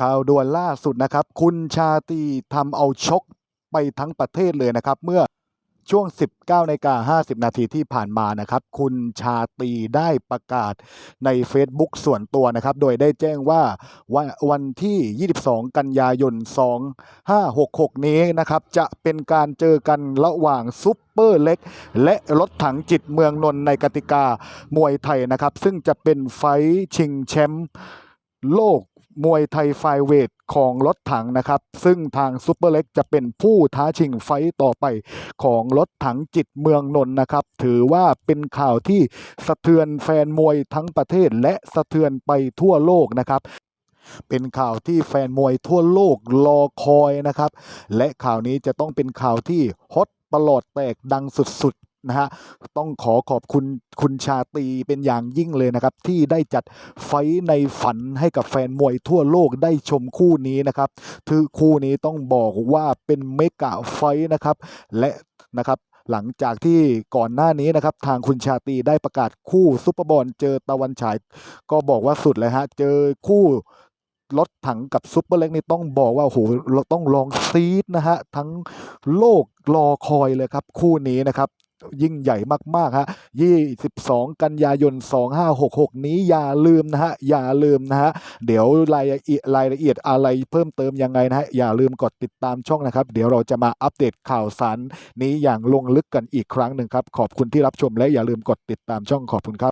ข่าวด่วนล่าสุดนะครับ คุณชาตีทำเอาชกไปทั้งประเทศเลยนะครับ เมื่อช่วง 19นาฬิกา50 นาทีที่ผ่านมานะครับ คุณชาตีได้ประกาศใน Facebook ส่วนตัวนะครับ โดยได้แจ้งว่าวันวันที่ 22 กันยายน 2566 นี้นะครับ จะเป็นการเจอกันระหว่างซุปเปอร์เล็ก และรถถังจิตเมืองนนท์ในกติกามวยไทยนะครับ ซึ่งจะเป็นไฟชิงแชมป์โลก มวยไทยไฟเวทของรถถังนะครับ ซึ่งทางซุปเปอร์เล็กจะเป็นผู้ท้าชิงไฟต่อไปของรถถังจิตเมืองนนท์นะครับ ถือว่าเป็นข่าวที่สะเทือนแฟนมวยทั้งประเทศและสะเทือนไปทั่วโลกนะครับเป็นข่าวที่แฟนมวยทั่วโลกรอคอยนะครับ และข่าวนี้จะต้องเป็นข่าวที่ฮอตประหลอดแตกดังสุด นะฮะต้องขอขอบคุณคุณชาตีเป็นอย่างยิ่งเลยนะครับ ที่ได้จัดไฟในฝันให้กับแฟนมวยทั่วโลกได้ชมคู่นี้นะครับคือคู่นี้ต้องบอกว่าเป็นเมกะไฟนะครับ และนะครับหลังจากที่ก่อนหน้านี้นะครับ ทางคุณชาตีได้ประกาศคู่ซุปเปอร์บอลเจอตะวันฉาย ก็บอกว่าสุดเลยฮะ เจอคู่รถถังกับซุปเปอร์เล็กนี่ต้องบอกว่าโอ้โหเราต้องลองซีดนะฮะ ทั้งโลกรอคอยเลยครับ คู่นี้นะครับ ยิ่งใหญ่มากๆฮะ22 กันยายน 2566 นี้อย่าลืมนะฮะ อย่าลืมนะฮะ เดี๋ยวรายละเอียดรายละเอียดอะไรเพิ่มเติมยังไงนะฮะ อย่าลืมกดติดตามช่องนะครับ เดี๋ยวเราจะมาอัปเดตข่าวสารนี้อย่างลงลึกกันอีกครั้งหนึ่งครับ ขอบคุณที่รับชมและอย่าลืมกดติดตามช่องขอบคุณครับ